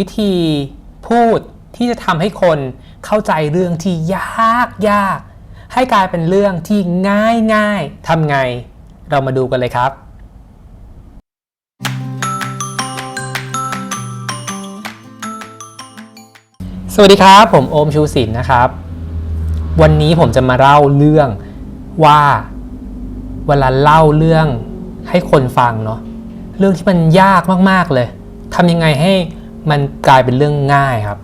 วิธีพูดที่จะทำให้คนเข้าใจเรื่องที่ยากยากให้กลายเป็นเรื่องที่ง่ายง่ายทำไง เรามาดูกันเลยครับ สวัสดีครับ ผมโอมชูศิลป์นะครับ วันนี้ผมจะมาเล่าเรื่องว่าเวลาเล่าเรื่องให้คนฟังเนาะเรื่องที่มันยากมาก ๆ เลยทำยังไงให้ มันกลายเป็นเรื่องง่ายครับ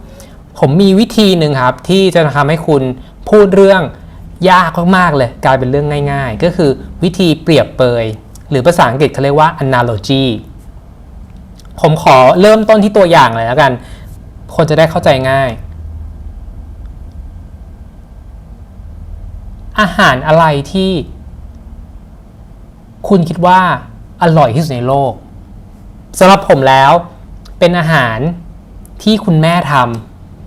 ผมมีวิธีหนึ่งครับที่จะทำให้คุณพูดเรื่องยากมากๆเลย กลายเป็นเรื่องง่าย ๆ ก็คือวิธีเปรียบเปย หรือภาษาอังกฤษเขาเรียกว่า analogy ผมขอเริ่มต้นที่ตัวอย่างเลยแล้วกัน คนจะได้เข้าใจง่าย อาหารอะไรที่ คุณคิดว่าอร่อยที่สุดในโลกสำหรับผมแล้ว เป็นอาหารที่คุณแม่ท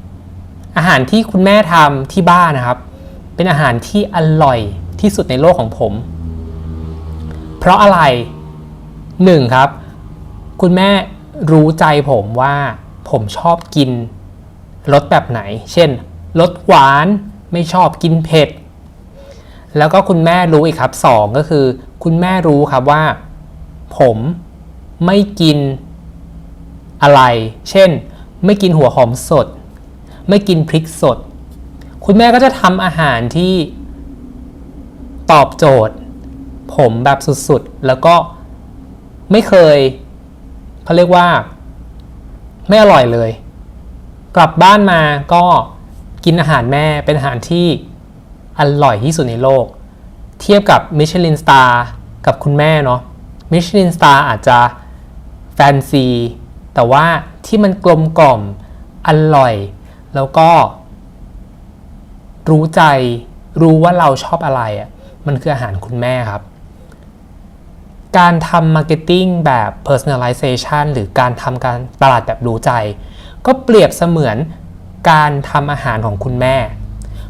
ำอาหารที่คุณแม่ทำที่บ้านนะครับ เป็นอาหารที่อร่อยที่สุดในโลกของผม เพราะอะไรหนึ่งครับ คุณแม่รู้ใจผมว่าผมชอบกินรสแบบไหน เช่นรสหวานไม่ชอบกินเผ็ด แล้วก็คุณแม่รู้อีกครับสองก็คือ คุณแม่รู้ครับว่า ผมไม่กิน อะไร เช่น ไม่กินหัวหอมสด ไม่กินพริกสด คุณแม่ก็จะทำอาหารที่ตอบโจทย์ ผมแบบสุดๆ แล้วก็ไม่เคยเขาเรียกว่า ไม่อร่อยเลย กลับบ้านมาก็กินอาหารแม่เป็นอาหารที่อร่อยที่สุดในโลก เทียบกับมิชลินสตาร์กับคุณแม่เนาะมิชลินสตาร์อาจจะแฟนซี แต่ว่าที่มันกลมกล่อมอร่อย แล้วก็ รู้ใจรู้ว่าเราชอบอะไรอะ่ะมันคืออาหารคุณแม่ครับ การทำมาร์เก็ตติ้งแบบ personalization หรือการทำการตลาดแบบรู้ใจ ก็เปรียบเสมือนการทำอาหารของคุณแม่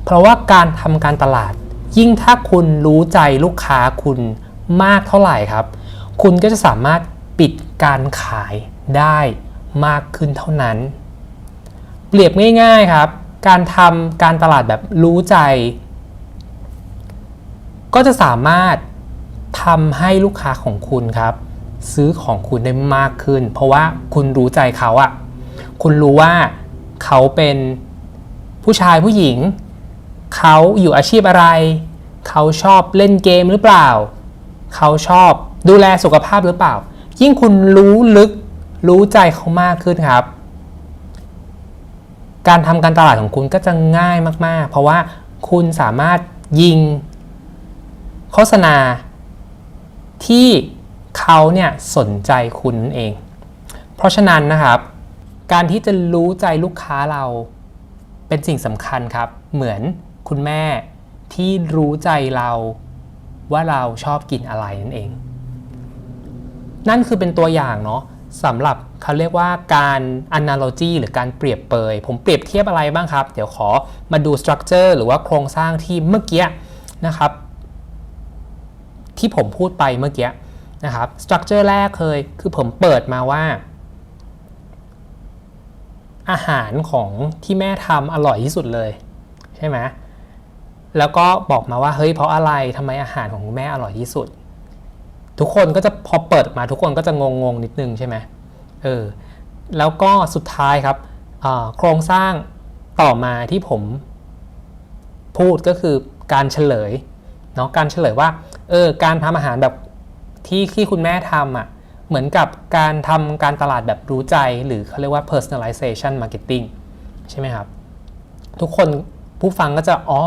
เพราะว่าการทำการตลาด ยิ่งถ้าคุณรู้ใจลูกค้าคุณมากเท่าไหร่ครับ คุณก็จะสามารถปิดการขาย ได้มากขึ้นเท่านั้น เปรียบง่ายๆครับ การทำการตลาดแบบรู้ใจ ก็จะสามารถทำให้ลูกค้าของคุณครับ ซื้อของคุณได้มากขึ้น เพราะว่าคุณรู้ใจเขาอะคุณรู้ว่าเขาเป็นผู้ชายผู้หญิง เขาอยู่อาชีพอะไร เขาชอบเล่นเกมหรือเปล่า เขาชอบดูแลสุขภาพหรือเปล่า ยิ่งคุณรู้ลึก รู้ใจเขามากขึ้นครับ การทำการตลาดของคุณก็จะง่ายมาก ๆ เพราะว่าคุณสามารถยิง โฆษณา ที่เขาเนี่ยสนใจคุณนั่นเอง เพราะฉะนั้นนะครับ การที่จะรู้ใจลูกค้าเราเป็นสิ่งสำคัญครับ เหมือนคุณแม่ที่รู้ใจเราว่าเราชอบกินอะไรนั่นเอง นั่นคือเป็นตัวอย่างเนาะ สำหรับเขาเรียกว่าการ analogy หรือการเปรียบเปย ผมเปรียบเทียบอะไรบ้างครับ เดี๋ยวขอมาดู structure หรือว่าโครงสร้างที่เมื่อกี้นะครับ ที่ผมพูดไปเมื่อกี้นะครับ structure แรกเคยคือผมเปิดมาว่า อาหารของที่แม่ทำอร่อยที่สุดเลยใช่ไหมแล้วก็บอกมาว่าเฮ้ยเพราะอะไรทำไมอาหารของแม่อร่อยที่สุด ทุกคนก็จะพอเปิดมาทุกคนก็จะงงงนิดนึงใช่ไหมเออแล้วก็สุดท้ายครับโครงสร้างต่อมาที่ผมพูดก็คือการเฉลยเนาะการเฉลยว่าเออการทำอาหารแบบที่ที่คุณแม่ทำอะเหมือนกับการทำการตลาดแบบรู้ใจ หรือเขาเรียกว่า personalization marketing ใช่ไหมครับ ทุกคนผู้ฟังก็จะ อ๋อ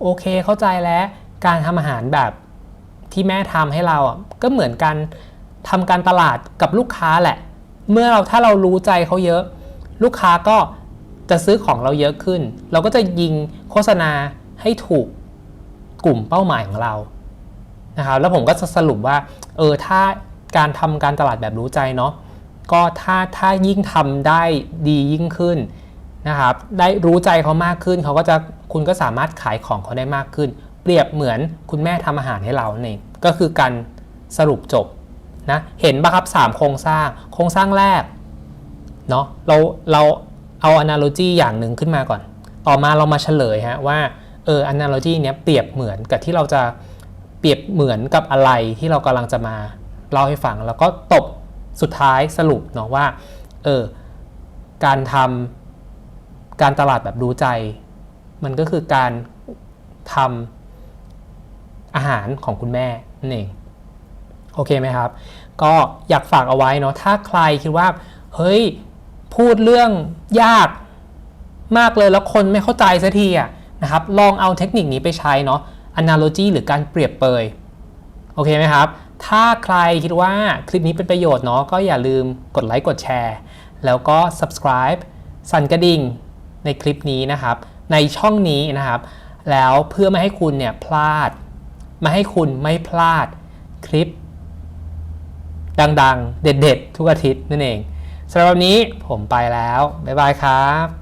โอเคเข้าใจแล้ว การทำอาหารแบบ ที่แม่ทำให้เราอะก็เหมือนกันทำการตลาดกับลูกค้าแหละ เมื่อเราถ้าเรารู้ใจเขาเยอะ ลูกค้าก็จะซื้อของเราเยอะขึ้น เราก็จะยิงโฆษณาให้ถูกกลุ่มเป้าหมายของเรานะครับแล้วผมก็จะสรุปว่าเออถ้าการทำการตลาดแบบรู้ใจเนาะก็ถ้าถ้ายิ่งทำได้ดียิ่งขึ้นนะครับได้รู้ใจเขามากขึ้นเขาก็จะคุณก็สามารถขายของเขาได้มากขึ้น เปรียบเหมือนคุณแม่ทำอาหารให้เราเองก็คือการสรุปจบนะเห็นปะครับ 3 โครงสร้าง โครงสร้างแรกเนาะเราเราเอา analogy อย่างหนึ่งขึ้นมาก่อน ต่อมาเรามาเฉลยฮะว่าเออ analogy เนี้ยเปรียบเหมือนกับที่เราจะเปรียบเหมือนกับอะไรที่เรากำลังจะมาเล่าให้ฟัง แล้วก็ตบสุดท้ายสรุปเนาะว่าเออการทำการตลาดแบบรู้ใจ มันก็คือการทำ อาหารของคุณแม่นั่นเองโอเคไหมครับ ก็อยากฝากเอาไว้เนาะถ้าใครคิดว่า เฮ้ย พูดเรื่องยากมากเลยแล้วคนไม่เข้าใจสักทีอะนะครับ ลองเอาเทคนิคนี้ไปใช้เนาะ analogy หรือการเปรียบเปยโอเคไหมครับ ถ้าใครคิดว่าคลิปนี้เป็นประโยชน์เนาะก็อย่าลืมกดไลค์กดแชร์ แล้วก็ subscribe สั่นกระดิ่งในคลิปนี้นะครับ ในช่องนี้นะครับ แล้วเพื่อไม่ให้คุณเนี่ยพลาด มาให้คุณไม่พลาดคลิป ดังๆ เด็ดๆ ทุกอาทิตย์นั่นเองสำหรับวันนี้ผมไปแล้ว บ๊ายบายครับ